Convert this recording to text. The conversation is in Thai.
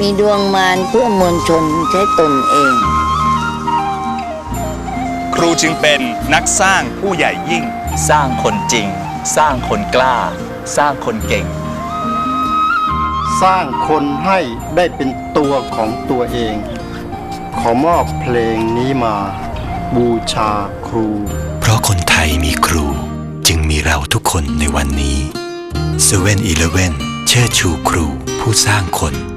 มีดวงมารเพื่อมวลชนใช้ตนเอง ครูจึงเป็นนักสร้างผู้ใหญ่ยิ่ง สร้างคนจริง สร้างคนกล้า สร้างคนเก่ง สร้างคนให้ได้เป็นตัวของตัวเอง ขอมอบเพลงนี้มา บูชาครู เพราะคนไทยมีครูจึงมีเราทุกคนในวันนี้7 e เ e ่ e อเชิดชูครูผู้สร้างคน